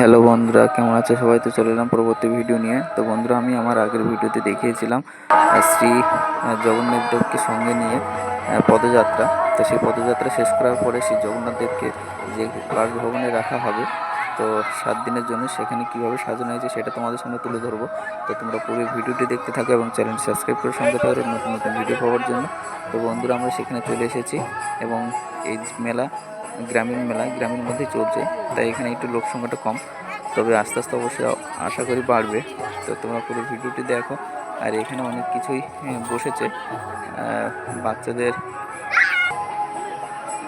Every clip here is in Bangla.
হ্যালো বন্ধুরা, কেমন আছে? সবাই তো চলে এলাম পরবর্তী ভিডিও নিয়ে। তো বন্ধুরা, আমি আমার আগের ভিডিওতে দেখিয়েছিলাম শ্রী জগন্নাথ দেবকে সঙ্গে নিয়ে পদযাত্রা। তো সেই পদযাত্রা শেষ করার পরে সেই জগন্নাথ দেবকে যে বাসভবনে রাখা হবে, তো সাত দিনের জন্য সেখানে কীভাবে সাজানো হয়েছে সেটা তোমাদের সামনে তুলে ধরবো। তো তোমরা পুরো ভিডিওটি দেখতে থাকো এবং চ্যানেলটি সাবস্ক্রাইব করে সঙ্গে থাকো নতুন নতুন ভিডিও পাওয়ার জন্য। তো বন্ধুরা, আমরা সেখানে চলে এসেছি এবং এই মেলা গ্রামীণ মেলা গ্রামীণ মধ্যেই চলছে তাই এখানে একটু লোক সংখ্যাটা কম। তবে আস্তে আস্তে অবশ্যই আশা করি বাড়বে। তো তোমরা পুরো ভিডিওটি দেখো। আর এখানে অনেক কিছুই বসেছে। আহ, বাচ্চাদের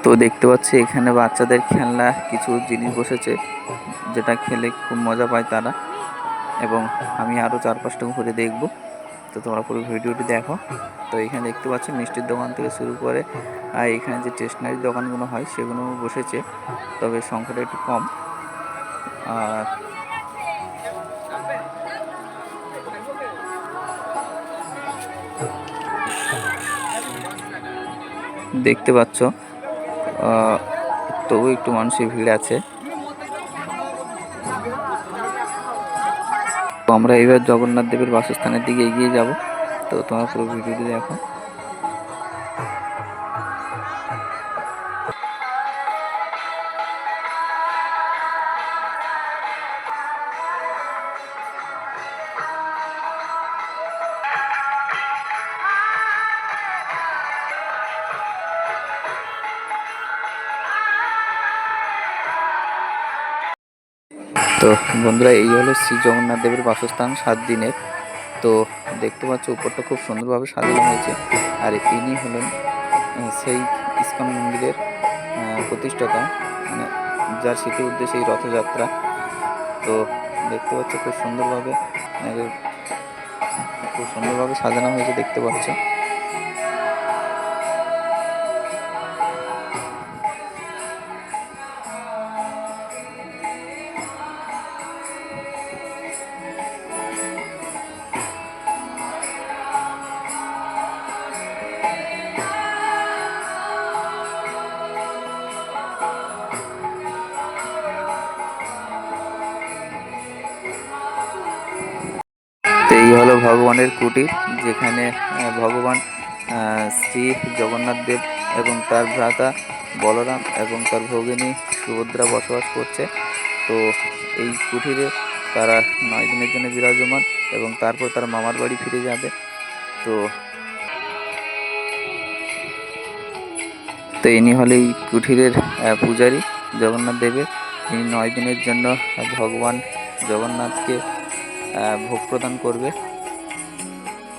তো দেখতে পাচ্ছি এখানে বাচ্চাদের খেলনা কিছু জিনিস বসেছে যেটা খেলে খুব মজা পায় তারা। এবং আমি আরও চার পাঁচটা ঘুরে দেখব। তো তোমরা পুরো ভিডিওটি দেখো। তো এখানে দেখতে পাচ্ছ মিষ্টির দোকান থেকে শুরু করে, আর এখানে যে স্টেশনারি দোকানগুলো হয় সেগুলো বসেছে, তবে সংখ্যাটা একটু কম। আর দেখতে পাচ্ছ তবু একটু মানুষের ভিড় আছে। তো আমরা এবার জগন্নাথ দেবের বাসস্থানের দিকে এগিয়ে যাব। তো তোমার পুরো ভিডিওটি দেখো। তো বন্ধুরা, এই হলো শ্রী জগন্নাথ দেবের বাসস্থান সাত দিনের। তো দেখতে পাচ্ছ, উপরটা খুব সুন্দরভাবে সাজানো হয়েছে। আর ইনি হলেন সেই ইস্কন মন্দিরের প্রতিষ্ঠাতা। মানে যার স্মৃতি উদ্দেশ্যে এই রথযাত্রা। তো দেখতে পাচ্ছ, খুব সুন্দরভাবে খুব সুন্দরভাবে সাজানো হয়েছে দেখতে পাচ্ছ। এই হলো ভগবানের কুটির, যেখানে ভগবান শ্রী জগন্নাথ দেব এবং তার ভ্রাতা বলরাম এবং তার ভগিনী সুভদ্রা বসবাস করছে। তো এই কুটিরে তারা নয় দিনের জন্য বিরাজমান এবং তারপর তার মামার বাড়ি ফিরে যাবে। তো তো ইনি হলে এই কুঠিরের পূজারী জগন্নাথ দেবের। তিনি নয় দিনের জন্য ভগবান জগন্নাথকে ভোগ প্রদান করবে।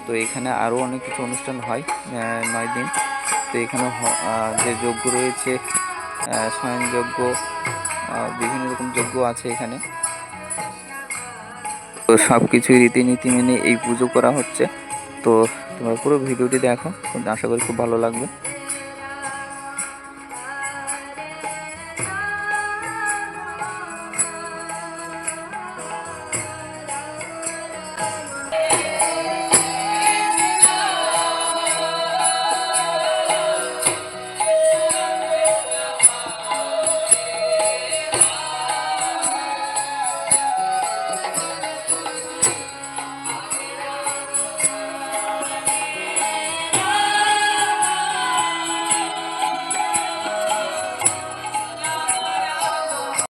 তো এখানে আরও অনেক কিছু অনুষ্ঠান হয় নয় দিন। তো এখানে যে যজ্ঞ রয়েছে আহ, স্বয়ং যজ্ঞ আহ, বিভিন্ন রকম যজ্ঞ আছে এখানে। তো সব কিছুই রীতিনীতি মেনে এই পুজো করা হচ্ছে। তো তোমরা পুরো ভিডিওটি দেখো। আশা করি খুব ভালো লাগবে।